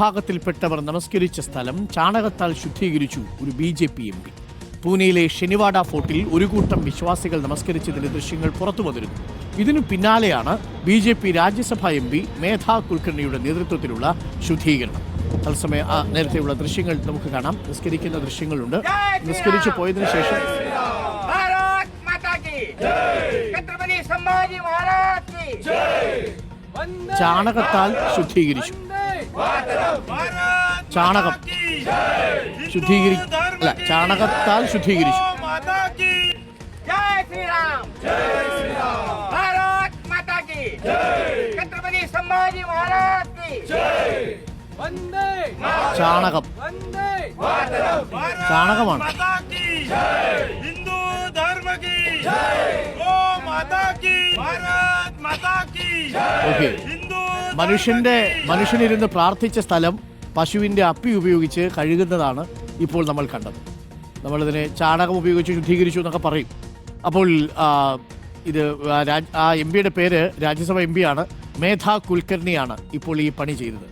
വിഭാഗത്തിൽപ്പെട്ടവർ നമസ്കരിച്ച സ്ഥലം ചാണകത്താൽ ശുദ്ധീകരിച്ചു ഒരു B J P M P. പൂനെയിലെ ഷെനിവാഡ ഫോർട്ടിൽ ഒരു കൂട്ടം വിശ്വാസികൾ നമസ്കരിച്ചതിന്റെ ദൃശ്യങ്ങൾ പുറത്തു വന്നിരുന്നു. ഇതിനു പിന്നാലെയാണ് B J P Rajya Sabha M P Medha കുൽക്കർണിയുടെ നേതൃത്വത്തിലുള്ള ശുദ്ധീകരണം. തത്സമയം ആ നേരത്തെയുള്ള ദൃശ്യങ്ങൾ നമുക്ക് കാണാം. നിസ്കരിക്കുന്ന ദൃശ്യങ്ങളുണ്ട്. നിസ്കരിച്ചു പോയതിനു ശേഷം ചാണകത്താൽ ശുദ്ധീകരിച്ചു. ചാണകം. ശുദ്ധീകരി അല്ല ചാണകത്താൽ ശുദ്ധീകരിച്ചു. ചാണകം. ചാണകമാണ്. ഹിന്ദു ധർമ്മ ഓ മാതാ ഭാരത് മാതാ ഓക്കെ. മനുഷ്യന്റെ മനുഷ്യനിരുന്ന് പ്രാർത്ഥിച്ച സ്ഥലം പശുവിന്റെ അപ്പി ഉപയോഗിച്ച് കഴുകുന്നതാണ് ഇപ്പോൾ നമ്മൾ കണ്ടത്. നമ്മളിതിനെ ചാണകം ഉപയോഗിച്ച് ശുദ്ധീകരിച്ചു എന്നൊക്കെ പറയും. അപ്പോൾ ഇത് ആ എം പിയുടെ പേര് രാജ്യസഭ എം പിയാണ് മേധാ കുൽക്കർണിയാണ് ഇപ്പോൾ ഈ പണി ചെയ്തത്.